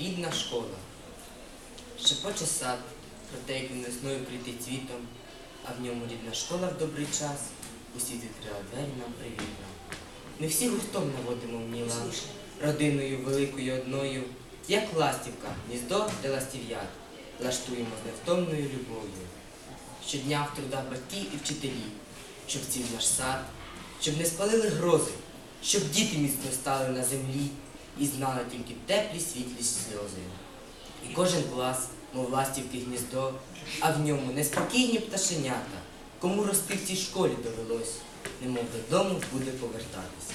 рідна школа. Шепоче сад, про те, як він весною критий цвітом, а в ньому рідна школа в добрий час, усі відкрила двері нам привітно. Ми всі гуртом наводимо в ніла, родиною великою одною, як ластівка, гніздо для ластів'ят, лаштуємо з невтомною любов'ю. Щодня в трудах батьки і вчителі, щоб ців наш сад, щоб не спалили грози, щоб діти міцно стали на землі і знали тільки теплі світлі сльози. І кожен клас, мов ластівки гніздо, а в ньому неспокійні пташенята, кому рости в цій школі довелось, немов додому буде повертатись.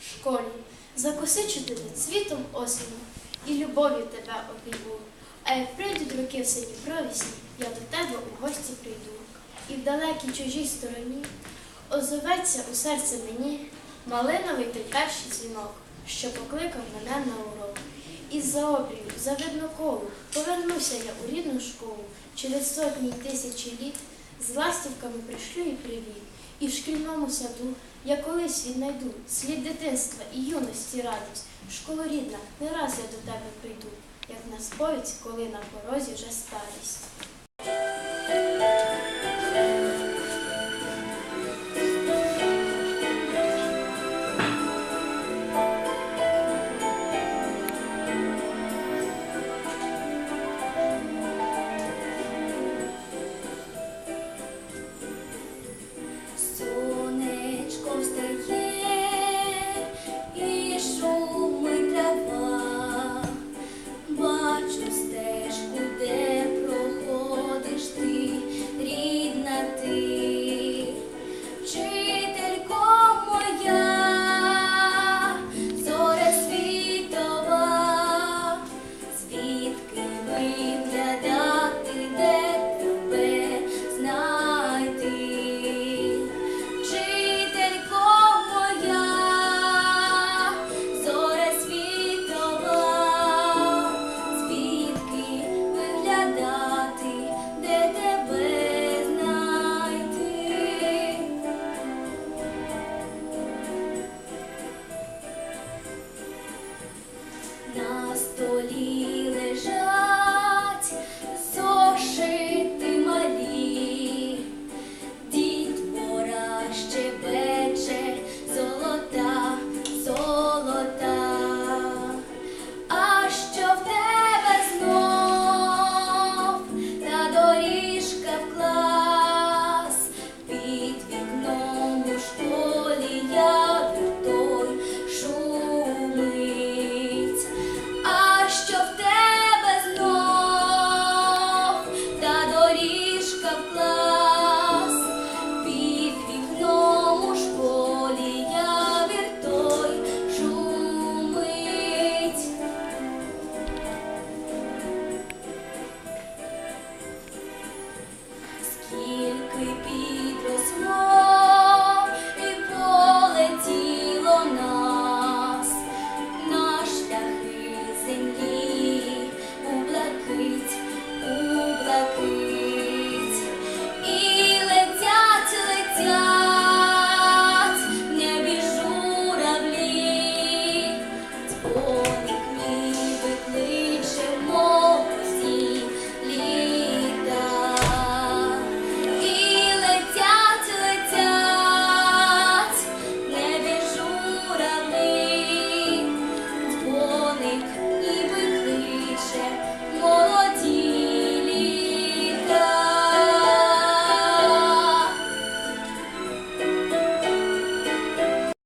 В школі закосичу тебе цвітом осені і любов'ю тебе обійму. А як прийдуть роки в сині провісні, я до тебе у гості прийду. І в далекій чужій стороні озоветься у серце мені малиновий той перший дзвінок, що покликав мене на урок. Із за обрію, за видно колу, повернуся я у рідну школу. Через сотні й тисячі літ з ластівками пришлю і привіт. І в шкільному саду я колись віднайду слід дитинства і юності радість. Школа рідна, не раз я до тебе прийду, як на сповідь, коли на порозі вже старість.